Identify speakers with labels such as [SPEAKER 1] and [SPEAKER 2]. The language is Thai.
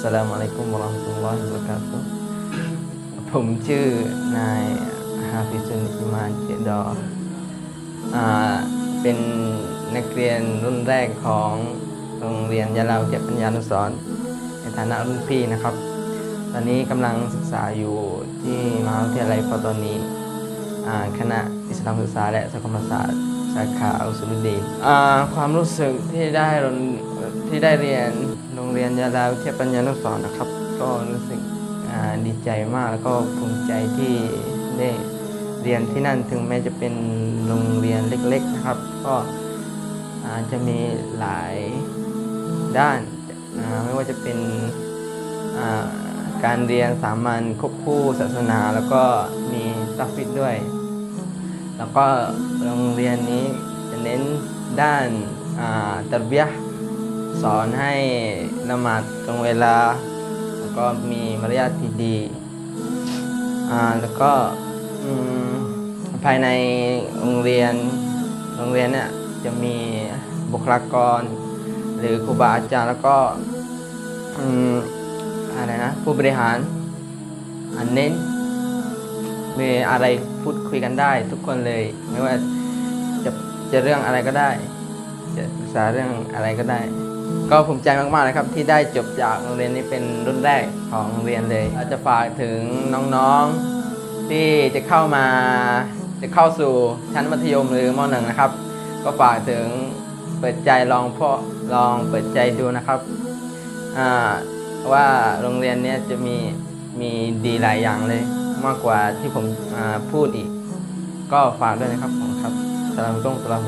[SPEAKER 1] สลามอะลัยกุมวะราะห์มะตุลลอฮิวะบะเราะกาตุผมชื่อนายฮาฟิซุลอิมานเจดออ่าเป็นนักเรียนรุ่นแรกของโรงเรียนยะลาวเจ็บปัญญานุสรณ์ในฐานะรุ่นพี่นะครับ ตอนนี้กำลังศึกษาอยู่ที่มหาวิทยาลัยฟอตอนีคณะอิสลามศึกษาและสังคมศาสตร์ สาขาอุสุลุดดีความรู้สึกที่ได้ที่ได้เรียนโรงเรียนยาลาวเทียบปัญญานุสรณ์นะครับ ก็รู้สึกอ่าดีใจมากแล้วก็ภูมิใจที่ได้เรียนที่นั่นถึงแม้จะเป็นโรงเรียนเล็กๆนะครับ ก็จะมีหลายด้านาไม่ว่าจะเป็นการเรียนสามัญควบคู่ศาสนา แล้วก็มีตัฟฟิดด้วย แล้วก็โรงเรียนนี้จะเน้นด้านตะเบียสอนให้ละหมาดตรงเวลา แล้วก็มีมารยาทที่ดีแล้วก็ภายในโรงเรียนโรงเรียนเนี่ยจะมีบุคลากร หรือครูบาอาจารย์แล้วก็อืมอะไรนะผู้บริหารอันเน้นมีอะไร พูดคุยกันได้ ทุกคนเลยไม่ว่าจะจะเรื่องอะไรก็ได้ จะปรึกษาเรื่องอะไรก็ได้ ก็ภูมิใจมากๆนะครับ ที่ได้จบจากโรงเรียนนี้เป็นรุ่นแรกของโรงเรียนเลยอาจจะฝากถึงน้องๆที่จะเข้ามาจะเข้าสู่ชั้นมัธยมหรือมหนึ่งนะครับ ก็ฝากถึงเปิดใจลองพ่อลองเปิดใจดูนะครับว่าโรงเรียนนี้จะมีมีดีหลายอย่างเลย มากกว่าที่ผมพูดอีก ก็ฝากด้วยนะครับผมครับสลามตุ้งสลาม